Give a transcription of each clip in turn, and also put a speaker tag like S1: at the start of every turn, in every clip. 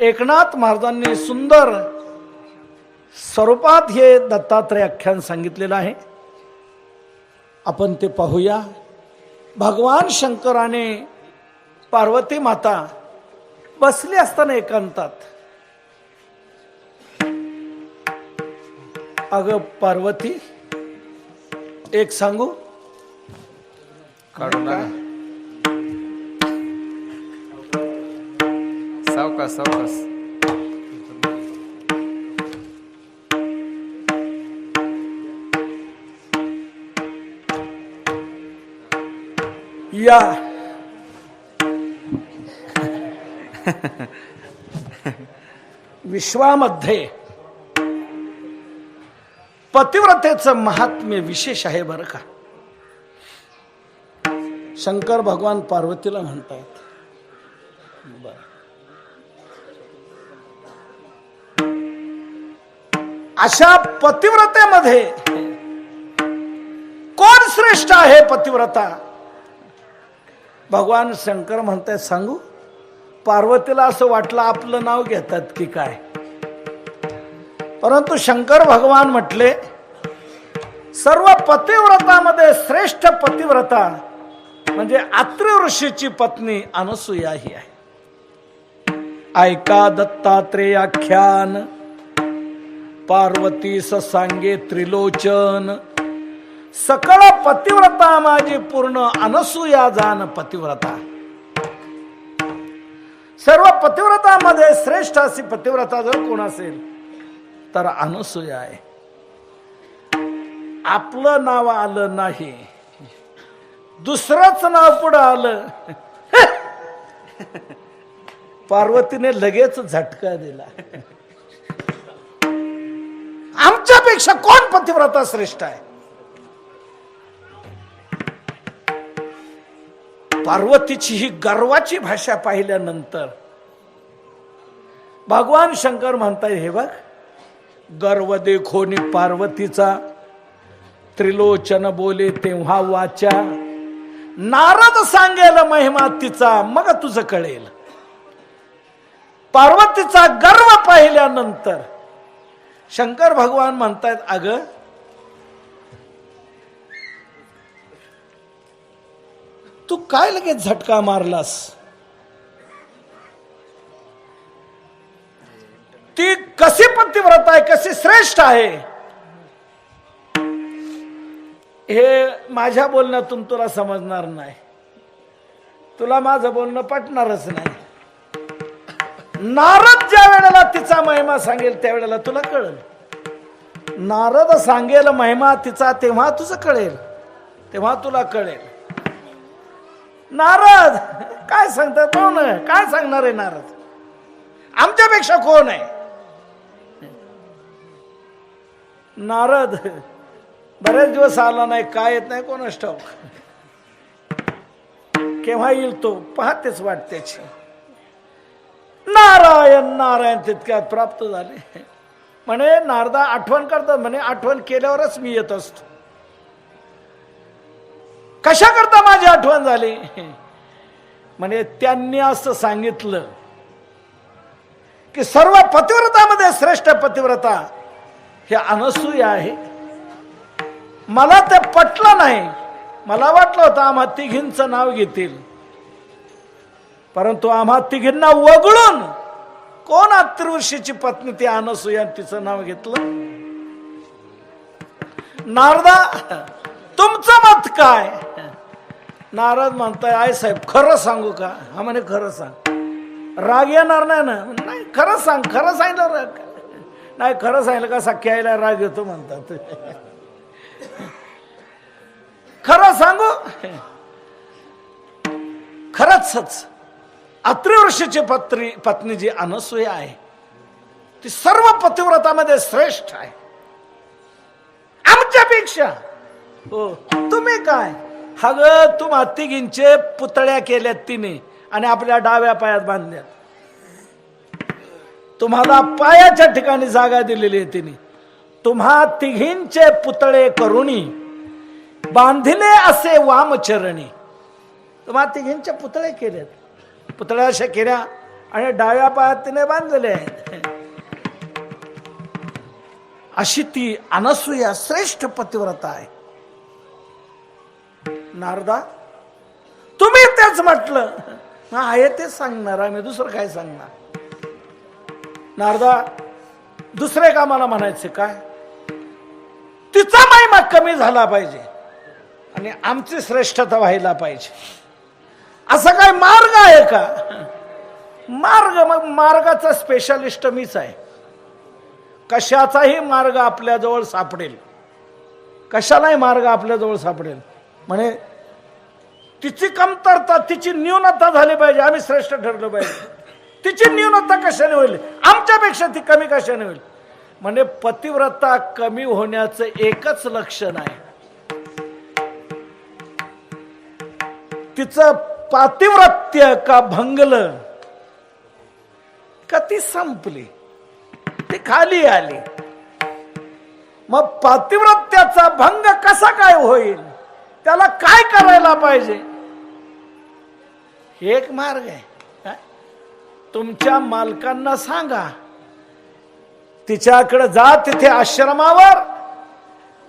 S1: एकनाथ महाराजांनी सुंदर स्वरूपात हे दत्तात्रय आख्यान सांगितलेलं आहे. आपण ते पाहूया. भगवान शंकराने पार्वती माता बसली असताना एकांतात अग पार्वती एक सांगू?
S2: सावकाश सावकाश
S1: या विश्वामध्ये पतिव्रतेचं महात्म्य विशेष आहे बरं का. शंकर भगवान पार्वतीला म्हणतायत. बरं. अशा पतिव्रतेमध्ये कोण श्रेष्ठ आहे पतिव्रता? भगवान शंकर म्हणतायत सांगू पार्वतीला असं वाटलं आपलं नाव घेतात की काय? परंतु शंकर भगवान म्हटले सर्व पतिव्रतामध्ये श्रेष्ठ पतिव्रता म्हणजे आत्रे ऋषीची पत्नी अनसुया ही आहे. ऐका दत्तात्रेय आख्यान. पार्वती सांगे त्रिलोचन. सकळ पतिव्रता माझी पूर्ण अनसूया जान पतिव्रता. सर्व पतिव्रतामध्ये श्रेष्ठ अशी पतिव्रता जर कोण असेल तर अनसूया आहे. आपलं नाव आलं नाही दुसरंच नाव पुढं आलं. पार्वतीने लगेच झटका दिला. आमच्यापेक्षा कोण पतिव्रता श्रेष्ठ आहे? पार्वतीची ही गर्वाची भाषा पाहिल्यानंतर भगवान शंकर म्हणताय हे बघ गर्व देखोनी पार्वतीचा त्रिलोचन बोले तेव्हा वाचा. नारद सांगेल महिमा तिचा मग तुझं कळेल. पार्वतीचा गर्व पाहिल्यानंतर शंकर भगवान म्हणतायत अगं तू काय लगेच झटका मारलास? ती कशी पतिव्रत आहे कशी श्रेष्ठ आहे? हे माझ्या बोलण्यातून तुला समजणार नाही. तुला माझं बोलणं पटणारच नाही. नारद ज्या वेळेला तिचा महिमा सांगेल त्यावेळेला तुला कळेल. नारद सांगेल महिमा तिचा तेव्हा तुझं कळेल. तेव्हा तुला कळेल. नारद काय सांगतात कोण काय सांगणार आहे नारद? आमच्यापेक्षा कोण आहे? नारद बरेच दिवस आला नाही काय येत नाही कोण ठाऊक केव्हा येईल तो? पाहतेच वाट त्याची नारायण नारायण तितक्यात प्राप्त झाले. म्हणे नारदा आठवण करतात म्हणे आठवण केल्यावरच मी येत असतो. कशा करता माझी आठवण झाली? म्हणे त्यांनी असं सांगितलं की सर्व पतिव्रतामध्ये श्रेष्ठ पतिव्रता हे अनसूय आहे. मला ते पटलं नाही. मला वाटलं होतं आम्हा तिघींचं नाव घेतील. परंतु आम्हा तिघींना वगळून कोण अत्रिवर्षीची पत्नी ती अनसूया तिचं नाव घेतलं? नारदा तुमचं मत काय? नारद म्हणताय आय साहेब खरं सांगू का? हा म्हणे खरं सांग. राग येणार नाही ना? नाही खरं सांग खरं सांगितलं राग. नाही खरं सांगितलं का? सख्या आईला राग येतो म्हणतात. खरं सांगू? खरंच. अत्रिवर्षीची पत्री पत्नी जी अनसूया आहे ती सर्व पतिव्रतामध्ये श्रेष्ठ आहे. आमच्यापेक्षा हो तुम्ही काय? हग तुम्हा तिघींचे पुतळ्या केल्यात तिने आणि आपल्या डाव्या पायात बांधल्यात. तुम्हाला पायाच्या ठिकाणी जागा दिलेली आहे तिने. तुम्हा तिघींचे पुतळे करुणी बांधिले असे वामचरणी. तुम्हा तिघींचे पुतळे केलेत. पुतळ्या अशा केल्या आणि डाव्या पायात तिने बांधलेले आहेत अशी ती अनसूया श्रेष्ठ पतिव्रता आहे. नारदा तुम्ही तेच म्हटलं. हा आहे तेच सांगणार आम्ही दुसरं काय सांगणार? नारदा दुसरे का मला म्हणायचे काय? तिचा महिमा कमी झाला पाहिजे आणि आमची श्रेष्ठता व्हायला पाहिजे. असा काय मार्ग आहे का? मार्ग मग मार्गाचा स्पेशालिस्ट मीच आहे. कशाचाही मार्ग आपल्याजवळ सापडेल. कशालाही मार्ग आपल्याजवळ सापडेल. म्हणे तिची कमतरता तिची न्यूनता झाली पाहिजे. आम्ही श्रेष्ठ ठरलो पाहिजे. तिची न्यूनता कशाने होईल? आमच्यापेक्षा ती कमी कशाने होईल? म्हणजे पतिव्रता कमी होण्याचं एकच लक्षण आहे. तिचं पातिव्रत्य का भंगलं? का ती संपली? ती खाली आली. मग पातिव्रत्याचा भंग कसा काय होईल? त्याला काय करायला पाहिजे? एक मार्ग आहे. तुमच्या मालकांना सांगा. तिच्याकडे जा तिथे आश्रमावर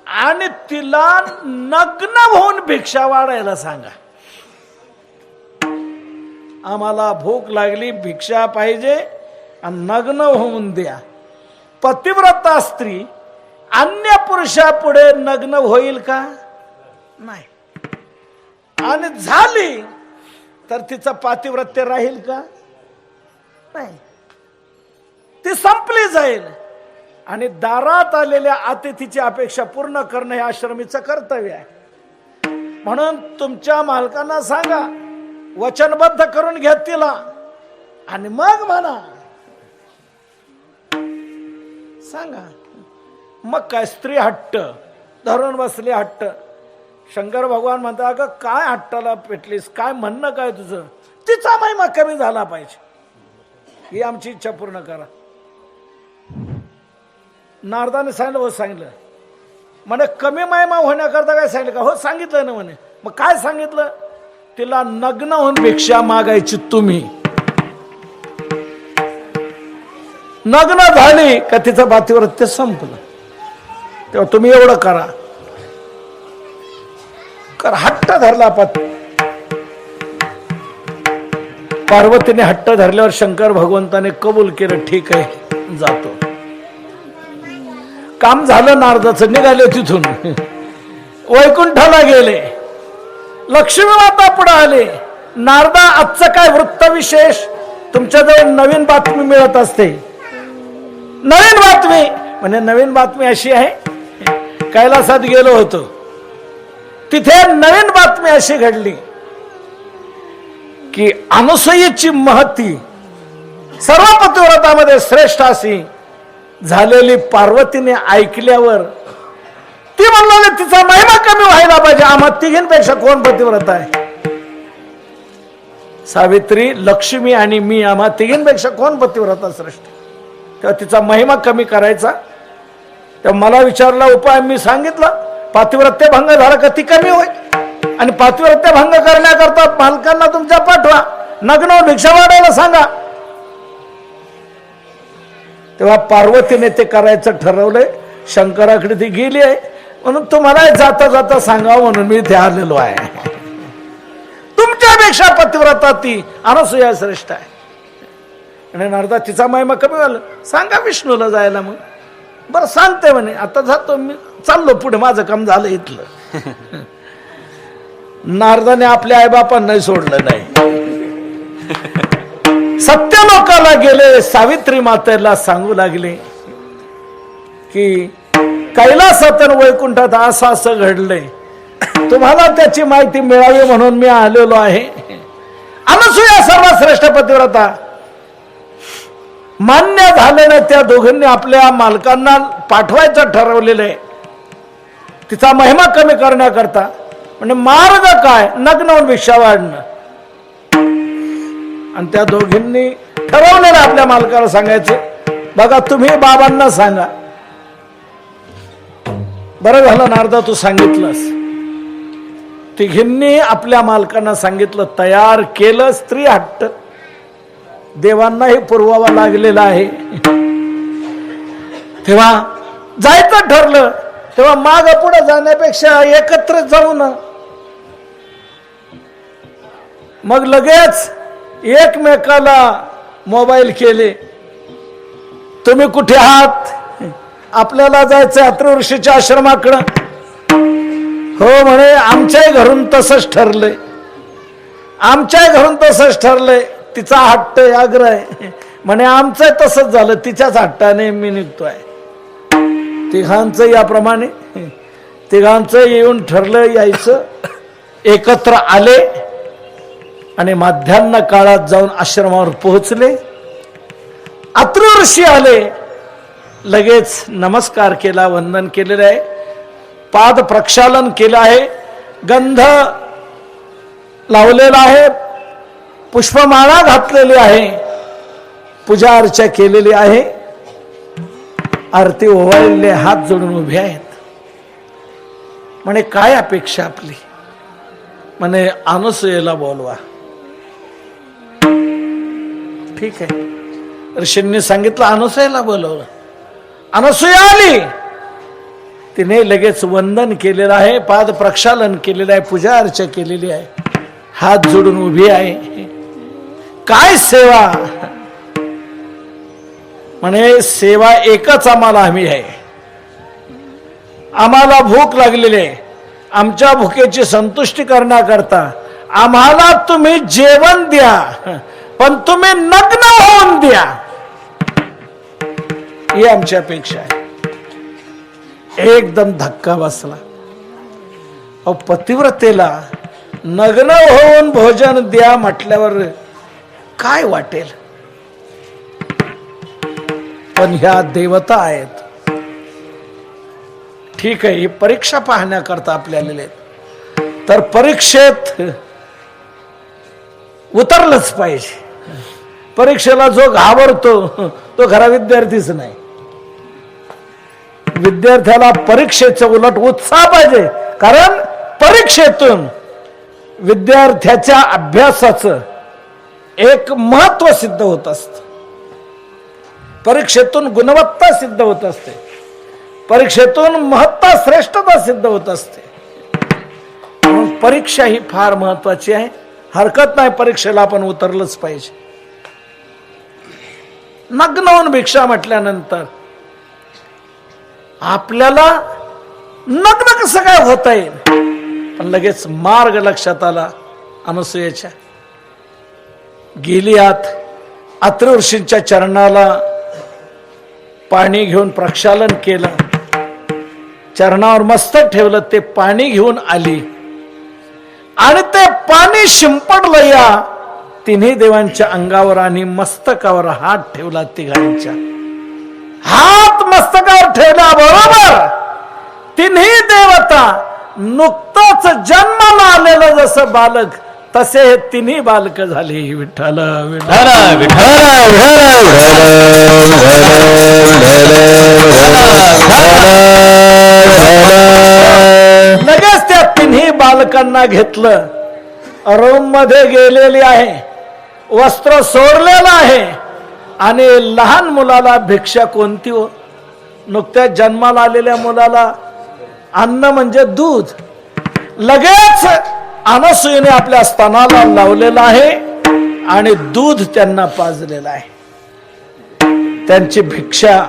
S1: आणि तिला नग्न होऊन भिक्षा वाढायला सांगा. आम्हाला भूक लागली भिक्षा पाहिजे आणि नग्न होऊन द्या. पतिव्रता स्त्री अन्य पुरुषापुढे नग्न होईल का? नाही. आणि झाली तर तिचं पातिव्रत्य राहील का? नाही. ती संपली जाईल. आणि दारात आलेल्या अतिथीची अपेक्षा पूर्ण करणं हे आश्रमीचं कर्तव्य आहे. म्हणून तुमच्या मालकांना सांगा वचनबद्ध करून घ्या तिला. आणि मग म्हणा सांगा मग काय स्त्री हट्ट धरून बसली हट्ट. शंकर भगवान म्हणता अगं काय हट्टाला पेटलीस? काय म्हणणं काय तुझं? तिचा महिमा कमी झाला पाहिजे. ही आमची इच्छा पूर्ण करा. नारदाने सांगितलं हो सांगितलं. म्हणे कमी महिमा होण्याकरता काय सांगितलं? का हो सांगितलं ना म्हणे. मग काय सांगितलं? तिला नग्न होऊन भिक्षा मागायची तुम्ही. नग्न झाली का तिचं पातिव्रत्य संपलं. तेव्हा तुम्ही एवढं करा. कर हट्ट धरला पत पार्वतीने हट्ट धरल्यावर शंकर भगवंताने कबूल केलं ठीक आहे जातो. काम झालं नारदाचं निघाले तिथून. वैकुंठाला गेले. लक्ष्मी माता पुढे आले. नारदा आजचं काय वृत्तविशेष तुमच्याजवळ नवीन बातमी मिळत असते. नवीन बातमी? म्हणजे नवीन बातमी अशी आहे कैलासात गेलो होतो. तिथे नवीन बातमी अशी घडली की अनुसयीची महती सर्व पतिव्रतामध्ये श्रेष्ठ अशी झालेली पार्वतीने ऐकल्यावर ती म्हणलं तिचा महिमा कमी व्हायला पाहिजे. आम्हा तिघींपेक्षा कोण पतिव्रत आहे? सावित्री लक्ष्मी आणि मी आम्हा तिघींपेक्षा कोण पतिव्रता श्रेष्ठ? तेव्हा तिचा महिमा कमी करायचा. तेव्हा मला विचारला उपाय मी सांगितलं पातिव्रत्य भंग झाला का ती कमी होईल? आणि पातिव्रत्य भंग करण्याकरता पालकांना तुमच्या पाठवा. नग्न भिक्षा वाढायला सांगा. तेव्हा पार्वतीने ते करायचं ठरवलंय. शंकराकडे ती गेली आहे. म्हणून तुम्हाला जाता जाता सांगावं म्हणून मी इथे आलेलो आहे. तुमच्यापेक्षा पतिव्रता ती अनसूया श्रेष्ठ आहे. आणि नारदा तिचा महिमा कमी झालं. सांगा विष्णूला जायला मग. बरं सांगते म्हणे. आता जातो मी. चाललो पुढे. माझं काम झालं इथलं. नारदाने आपल्या आईबापांनाही सोडलं नाही. सत्य लोकाला गेले सावित्री मातेला सांगू लागले की कैलासातन वैकुंठात असं असं घडलंय. तुम्हाला त्याची माहिती मिळावी म्हणून मी आलेलो आहे. अनसूया सर्वश्रेष्ठ पतिव्रता. मान्य झालेलं त्या दोघांनी आपल्या मालकांना पाठवायचं ठरवलेलं आहे. तिचा महिमा कमी करण्याकरता. म्हणजे मार्ग काय? नग्न होऊन भिक्षा वाढणं. आणि त्या दोघींनी ठरवलेलं आपल्या मालकाला सांगायचं. बघा तुम्ही बाबांना सांगा. बरं झालं नारदा तू सांगितलंस. तिघींनी आपल्या मालकांना सांगितलं तयार केलं स्त्री हट्ट. देवांनाही पुरवावा लागलेला आहे. तेव्हा जायचं ठरलं तेव्हा माग पुढे जाण्यापेक्षा एकत्र जाऊ ना मग लगेच एकमेकाला मोबाईल केले. तुम्ही कुठे आहात? आपल्याला जायचं अत्रुषीच्या आश्रमाकडं. हो म्हणे आमच्याही घरून तसंच ठरलंय. आमच्याही घरून तसंच ठरलंय. तिचा हट्ट आग्रह आहे. म्हणे आमचं तसंच झालं. तिच्याच हट्टाने मी निघतोय. तिघांचं याप्रमाणे तिघांचं येऊन ठरलं यायचं. एकत्र आले आणि माध्यान्ह काळात जाऊन आश्रमावर पोहोचले. अत्र ऋषी आले. लगेच नमस्कार केला वंदन केलेलं आहे. पाद प्रक्षालन केलं आहे. गंध लावलेला आहे. पुष्पमाळा घातलेली आहे. पूजा अर्चा केलेली आहे. आरती ओवाळले हात जोडून उभे आहेत. म्हणे काय अपेक्षा आपली? म्हणे अनुसयेला बोलवा. ठीक आहे. ऋषींनी सांगितलं अनुसूयेला बोलवलं. अनुसूया आली तिने लगेच वंदन केलेलं आहे पाद प्रक्षालन केलेलं आहे पूजा अर्चा केलेली आहे. हात जोडून उभी आहे. काय सेवा? म्हणे सेवा एकच आम्हाला हमी आहे. आम्हाला भूक लागलेली आहे. आमच्या भुकेची संतुष्टी करण्याकरता आम्हाला तुम्ही जेवण द्या पण तुम्ही नग्न होऊन द्या. ही आमची अपेक्षा आहे एकदम धक्का बसला। अहो पतिव्रतेला नग्न होऊन भोजन द्या म्हटल्यावर काय वाटेल? पण ह्या देवता आहेत। ठीक आहे ही परीक्षा पाहण्याकरता आपले आलेले आहेत तर परीक्षेत उतरलंच पाहिजे. परीक्षेला जो घाबरतो तो खरा विद्यार्थीच नाही. विद्यार्थ्याला परीक्षेचं उलट उत्साह पाहिजे. कारण परीक्षेतून विद्यार्थ्याच्या अभ्यासाचं एक महत्त्व सिद्ध होत असत. परीक्षेतून गुणवत्ता सिद्ध होत असते. परीक्षेतून महत्ता श्रेष्ठता सिद्ध होत असते. म्हणून परीक्षा ही फार महत्वाची आहे. हरकत नाही परीक्षेला आपण उतरलंच पाहिजे. नग्न होऊन भिक्षा म्हटल्यानंतर आपल्याला नग्न कसं काय होता येईल? पण लगेच मार्ग लक्षात आला अनुसूयेच्या. गेली आत अत्र चरणाला पाणी घेऊन प्रक्षालन केलं. चरणावर मस्तक ठेवलं ते पाणी घेऊन आली. आणि ते पाणी शिंपडलं या तिन्ही देवांच्या अंगावर आणि मस्तकावर हात ठेवला तिघांच्या. हात मस्तकावर ठेवल्या बरोबर. तिन्ही देवता नुकतंच जन्माला आलेलं जसं बालक तसे हे तिन्ही बालक झाली. विठ्ठल विठ्ठल. लगेच त्या तिन्ही बालकांना घेतलं. रूममध्ये गेलेली आहे. वस्त्र सोडलेलं आहे. आणि लहान मुलाला भिक्षा कोणती हो? नुकत्याच जन्माला आलेल्या मुलाला अन्न म्हणजे दूध. लगेच अनसुईने आपल्या स्तनाला लावलेलं आहे आणि दूध त्यांना पाजलेलं आहे. त्यांची भिक्षा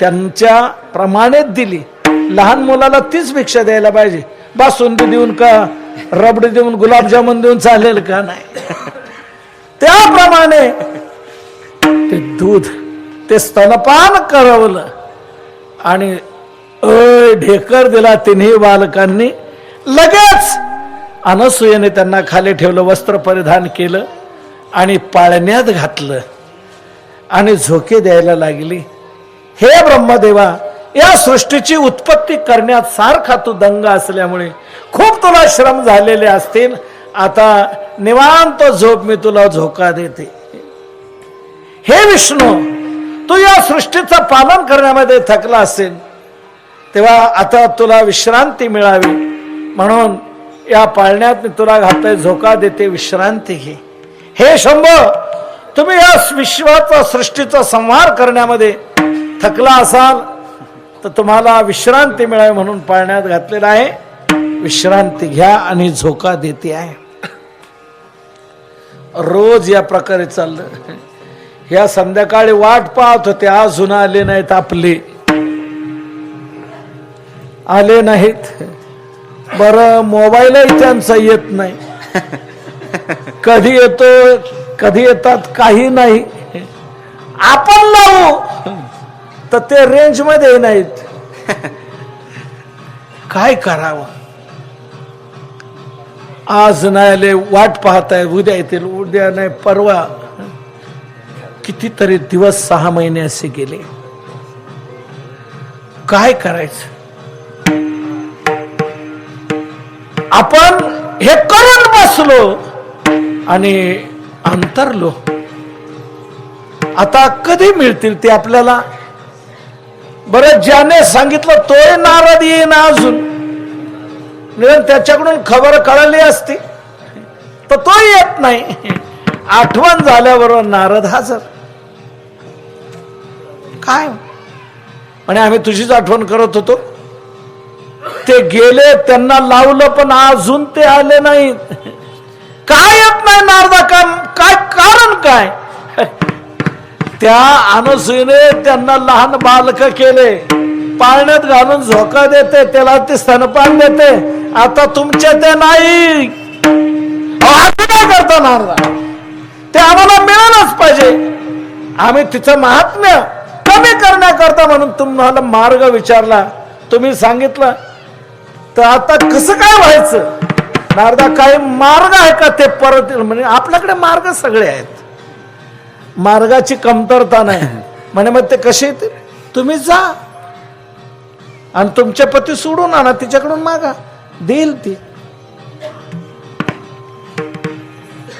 S1: त्यांच्या प्रमाणेच दिली. लहान मुलाला तीच भिक्षा द्यायला पाहिजे. बासुंदी देऊन का? रबडी देऊन गुलाबजामुन देऊन चालेल का? नाही. त्याप्रमाणे ते दूध ते स्तनपान करवलं. आणि अय ढेकर दिला तिन्ही बालकांनी. लगेच अनसुयेने त्यांना खाली ठेवलं वस्त्र परिधान केलं आणि पाळण्यात घातलं. आणि झोके द्यायला लागली. हे ब्रह्मदेवा या सृष्टीची उत्पत्ती करण्यात सारखा तू दंग असल्यामुळे खूप तुला श्रम झालेले असतील. आता निवांत झोप मी तुला झोका देते. हे विष्णू तू या सृष्टीचं पालन करण्यामध्ये थकला असेल. तेव्हा आता तुला विश्रांती मिळावी. म्हणून या पाळण्यात मी तुला घातलंय झोका देते विश्रांती घे. हे शंभ तुम्ही या विश्वाचा सृष्टीचा संहार करण्यामध्ये थकला असाल तर तुम्हाला विश्रांती मिळावी म्हणून पाळण्यात घातलेला आहे. विश्रांती घ्या आणि झोका देते आहे. रोज या प्रकारे चाललं. ह्या संध्याकाळी वाट पाहत होते अजून आले नाहीत आपले. आले नाहीत. बर मोबाईलही त्यांचा येत नाही. कधी येतो कधी येतात काही नाही. आपण लावू तर ते रेंजमध्ये नाहीत. काय करावं? आज नाही आले वाट पाहताय उद्या येतील उद्या नाही परवा. कितीतरी दिवस सहा महिने असे गेले. काय करायचं? आपण हे करून बसलो आणि अंतरलो. आता कधी मिळतील ते आपल्याला? बरं ज्याने सांगितलं तोय नारद येईन अजून. निदान त्याच्याकडून खबर कळाली असती. तर तो येत नाही. आठवण झाल्याबरोबर नारद हजर. काय? आणि आम्ही तुझीच आठवण करत होतो. ते गेले त्यांना लावलं पण अजून ते आले नाहीत काय येत नाही नारदा काम? काय कारण काय? त्या अनसुईने त्यांना लहान बालक केले. पाळण्यात घालून झोका देते त्याला ते स्तनपान देते. आता तुमचे ते नाही. काय करता नारदा? ते आम्हाला मिळालंच पाहिजे. आम्ही तिचं महात्म्य कमी करण्याकरता म्हणून तुम्हाला मार्ग विचारला. तुम्ही सांगितलं. तर आता कसं काय व्हायचं? नारदा काही मार्ग आहे का ते परत म्हणजे आपल्याकडे मार्ग सगळे आहेत. मार्गाची कमतरता नाही. म्हणे मग ते कसे येतील? तुम्ही जा आणि तुमचे पती सोडून आणा तिच्याकडून मागा. देईल ती.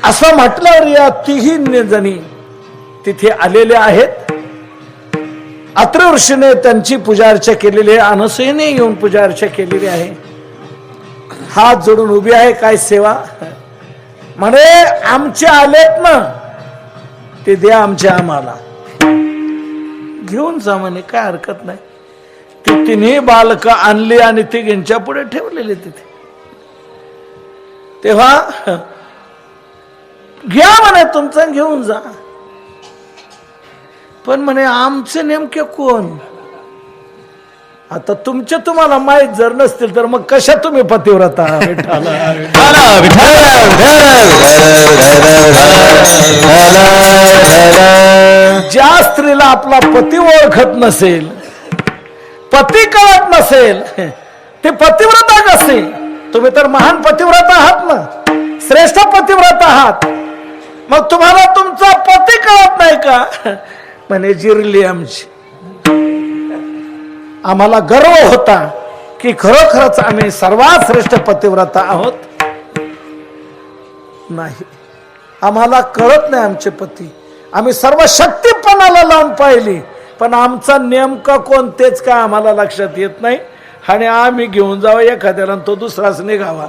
S1: असं म्हटल्यावर या तिही जणी तिथे आलेले आहेत. अत्र ऋषीने त्यांची पूजा अर्चा केलेली आहे अनसुईने येऊन पूजा अर्चा केलेली आहे. हात जोडून उभी आहे काय सेवा? म्हणे आमचे आलेत ना ते द्या आमच्या आम्हाला. घेऊन जा म्हणे काय हरकत नाही. ती तिन्ही बालक आणली आणि ती यांच्या पुढे ठेवलेली तिथे. तेव्हा घ्या म्हणे तुमचं घेऊन जा. पण म्हणे आमचे नेमके कोण? आता तुमचे तुम्हाला माहीत जर नसतील तर मग कशा तुम्ही पतिव्रता? विठ्ठला. ज्या स्त्रीला आपला पती ओळखत नसेल पती कळत नसेल ते पतिव्रता कसे तुम्ही तर महान पतिव्रता आहात ना? श्रेष्ठ पतिव्रता आहात. मग तुम्हाला तुमचा पती कळत नाही का? म्हणे जिरली आमची आम्हाला गर्व होता की खरोखरच आम्ही सर्वात श्रेष्ठ पतिव्रता आहोत. नाही आम्हाला कळत नाही आमचे पती. आम्ही सर्व शक्तीपणाला लावून पाहिली पण आमचा नेमका कोणतेच काय आम्हाला लक्षात येत नाही. आणि आम्ही घेऊन जावं एखाद्याला तो दुसराच निघावा.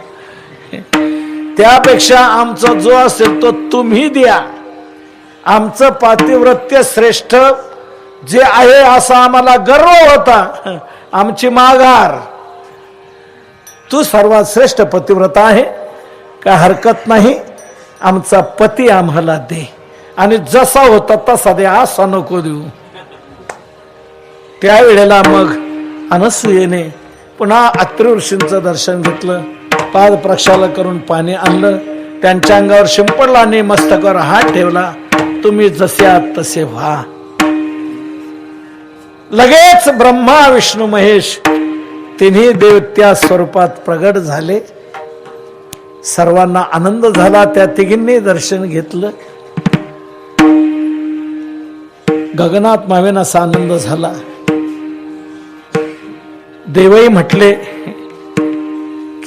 S1: त्यापेक्षा आमचा जो असेल तो तुम्ही द्या. आमचं पातिव्रत्य श्रेष्ठ. जे आहे असा आम्हाला गर्व होता. आमची माघार. तू सर्वात श्रेष्ठ पतिव्रता आहे. काय हरकत नाही. आमचा पती आम्हाला दे. आणि जसा होता तसा दे. असा नको देऊ. त्यावेळेला मग अनसुयेने पुन्हा अत्रि ऋषींचं दर्शन घेतलं. पाद प्रक्षाला करून पाणी आणलं. त्यांच्या अंगावर शिंपडला आणि मस्तकावर हात ठेवला. तुम्ही जसे आहात तसे व्हा. लगेच ब्रह्मा विष्णू महेश तिन्ही देव त्या स्वरूपात प्रगट झाले. सर्वांना आनंद झाला त्या तिघींनी दर्शन घेतलं. गगनात मावेन असा आनंद झाला. देवही म्हटले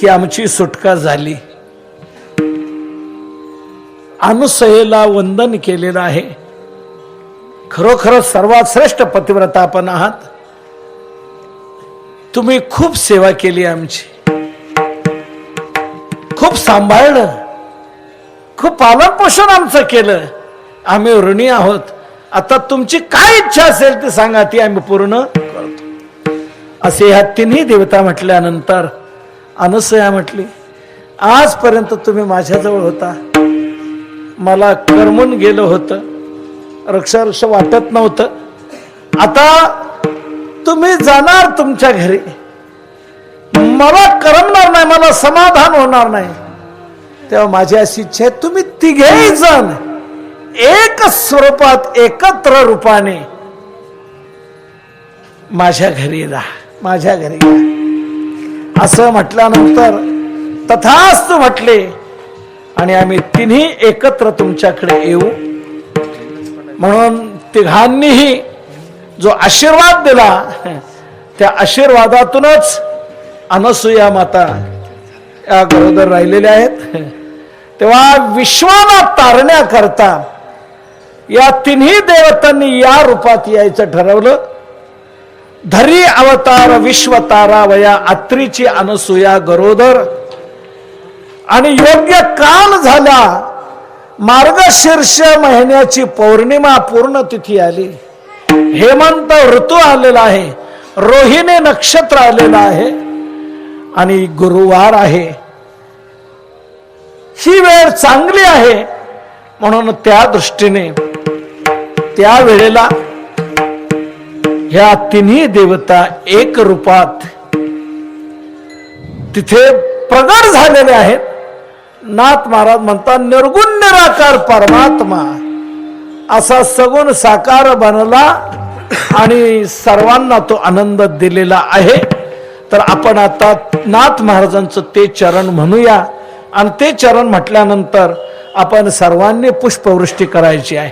S1: की आमची सुटका झाली. अनुसयेला वंदन केलेलं आहे. खरोखर सर्वात श्रेष्ठ पतिव्रता आपण आहात. तुम्ही खूप सेवा केली आमची. खूप सांभाळलं. खूप पालन पोषण आमचं केलं. आम्ही ऋणी आहोत. आता तुमची काय इच्छा असेल ती सांगा ती आम्ही पूर्ण करतो. असे ह्या तिन्ही देवता म्हटल्यानंतर अनसया म्हटली आजपर्यंत तुम्ही माझ्याजवळ होता. मला करमून गेलं होतं. रक्षारक्ष वाटत नव्हतं. आता तुम्ही जाणार तुमच्या घरी. मला करमणार नाही मला समाधान होणार नाही. तेव्हा माझी अशी इच्छा आहे तुम्ही तिघेही जण एक स्वरूपात एकत्र रूपाने माझ्या घरी राहा माझ्या घरी असं म्हटल्यानंतर तथास्तु म्हटले आणि आम्ही तिन्ही एकत्र तुमच्याकडे येऊ. म्हणून तिघांनीही जो आशीर्वाद दिला त्या आशीर्वादातूनच अनसुया माता या गरोदर राहिलेल्या आहेत. तेव्हा विश्वाला तारण्याकरता या तिन्ही देवतांनी या रूपात यायचं ठरवलं. धरी अवतार विश्वतारा वया अत्रीची अनसुया गरोदर आणि योग्य काल झाला मार्गशीर्ष महिन्याची पौर्णिमा पूर्ण तिथी आली. हेमंत ऋतू आलेला आहे रोहिणी नक्षत्र आलेलं आहे आणि गुरुवार आहे. ही वेळ चांगली आहे म्हणून त्या दृष्टीने त्या वेळेला ह्या तिन्ही देवता एक रूपात तिथे प्रगट झालेले आहेत. नाथ महाराज म्हणतात निर्गुण निराकार परमात्मा. असा सगुण साकार बनला आणि सर्वांना तो आनंद दिलेला आहे. तर आपण आता नाथ महाराजांचं ते चरण म्हणूया. आणि ते चरण म्हटल्यानंतर आपण सर्वांनी पुष्पवृष्टी करायची आहे.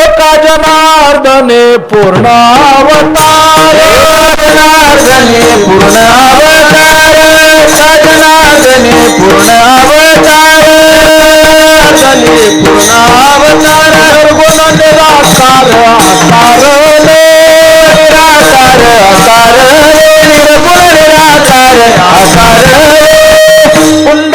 S1: एका जनार्दने पूर्णावतार
S2: जनार्दने पूर्णावतार सजनार्दने पूर्णावतार चले पूर्णावतार गुण निराकार आकार निराकार आकार निर्गुण निराकार आकार कुंड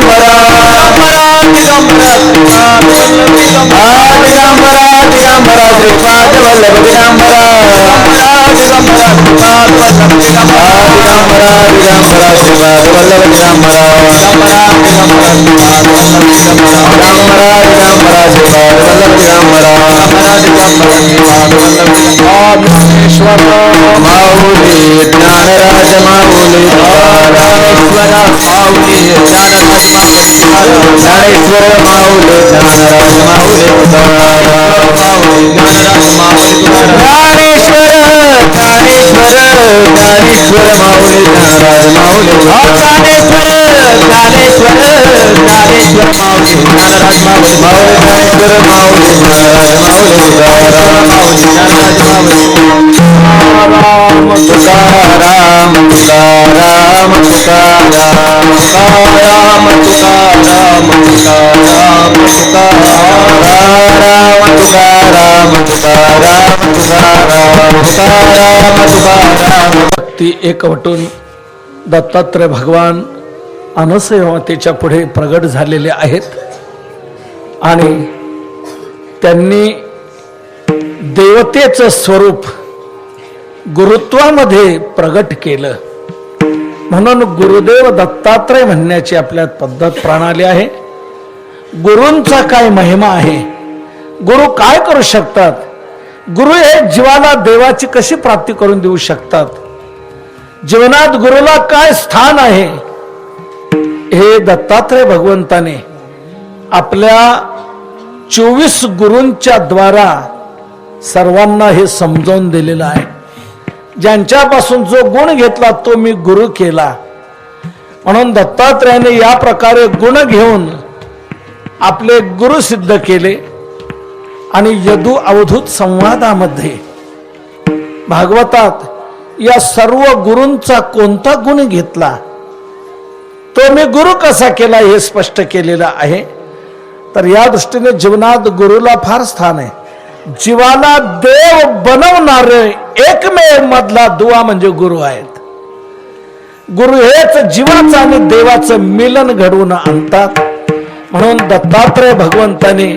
S2: दिगंबरा दिगंबरा दिगंबरा श्रीपाद वल्लभ दिगंबरा दिगंबरा श्रीपाद वल्लभ दिगंबरा दिगंबरा श्रीपाद वल्लभ दिगंबरा दिगंबरा दिगंबरा श्रीपाद वल्लभ दिगंबरा माऊली ज्ञानराज माऊली ज्ञानेश्वर माऊली ज्ञानराज माऊली माऊली ज्ञानराज माऊली ज्ञानेश्वर ज्ञानेश्वर ज्ञानेश्वर माऊली ज्ञानराज माऊली ज्ञानेश्वर ज्ञानेश्वर ज्ञानेश्वर माऊली ज्ञानराज माऊली माऊली ज्ञानेश्वर माऊली ज्ञानराज माऊली माऊली ज्ञानराज माऊली राम तुकाराम तुकाराम तुकाराम राम तुका राम तुका राम तुका राम तुका राम तुका राम तुका राम तुका राम तुका राम
S1: ती एकवटून दत्तात्रय भगवान अनसयमातेच्या पुढे प्रगट झालेले आहेत आणि त्यांनी देवतेचं स्वरूप गुरुत्वामध्ये प्रगट केलं म्हणून गुरुदेव दत्तात्रय म्हणण्याची आपल्या पद्धत प्रणाली आहे. गुरूंचा काय महिमा आहे? गुरु काय करू शकतात? गुरु हे जीवाला देवाची कशी प्राप्ती करून देऊ शकतात? जीवनात गुरुला काय स्थान आहे? हे दत्तात्रय भगवंताने आपल्या चोवीस गुरूंच्या द्वारा सर्वांना हे समजावून दिलेलं आहे. ज्यांच्यापासून जो गुण घेतला तो मी गुरु केला. म्हणून दत्तात्रयाने या प्रकारे गुण घेऊन आपले गुरु सिद्ध केले. आणि यदू अवधूत संवादामध्ये भागवतात या सर्व गुरूंचा कोणता गुण घेतला तो मी गुरु कसा केला हे स्पष्ट केलेलं आहे. तर या दृष्टीने जीवनात गुरुला फार स्थान आहे. जीवाला देव बनवणारे एकमेव मधला दुवा म्हणजे गुरु आहेत. गुरु हेच जीवाचं आणि देवाचं मिलन घडवून आणतात. म्हणून दत्तात्रय भगवंताने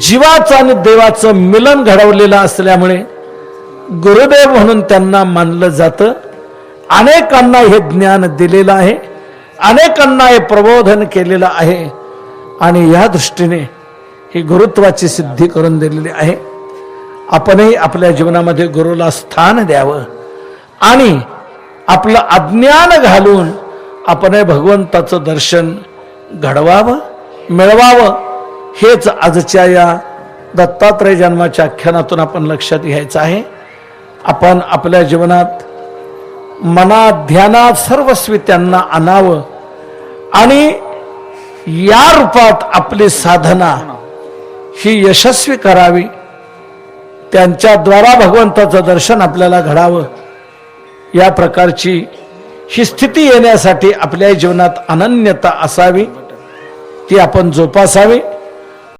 S1: जीवाचं आणि देवाचं मिलन घडवलेलं असल्यामुळे गुरुदेव म्हणून त्यांना मानलं जातं. अनेकांना हे ज्ञान दिलेलं आहे. अनेकांना हे प्रबोधन केलेलं आहे. आणि या दृष्टीने ही गुरुत्वाची सिद्धी करून दिलेली आहे. आपणही आपल्या जीवनामध्ये गुरुला स्थान द्यावं आणि आपलं अज्ञान घालून आपणही भगवंताचं दर्शन घडवावं मिळवावं. हेच आजच्या या दत्तात्रय जन्माच्या आख्यानातून आपण लक्षात घ्यायचं आहे. आपण आपल्या जीवनात मनात ध्यानात सर्वस्वी त्यांना आणावं आणि या रूपात आपली साधना ही यशस्वी करावी. त्यांच्याद्वारा भगवंताचं दर्शन आपल्याला घडावं. या प्रकारची ही स्थिती येण्यासाठी आपल्या जीवनात अनन्यता असावी. ती आपण जोपासावी.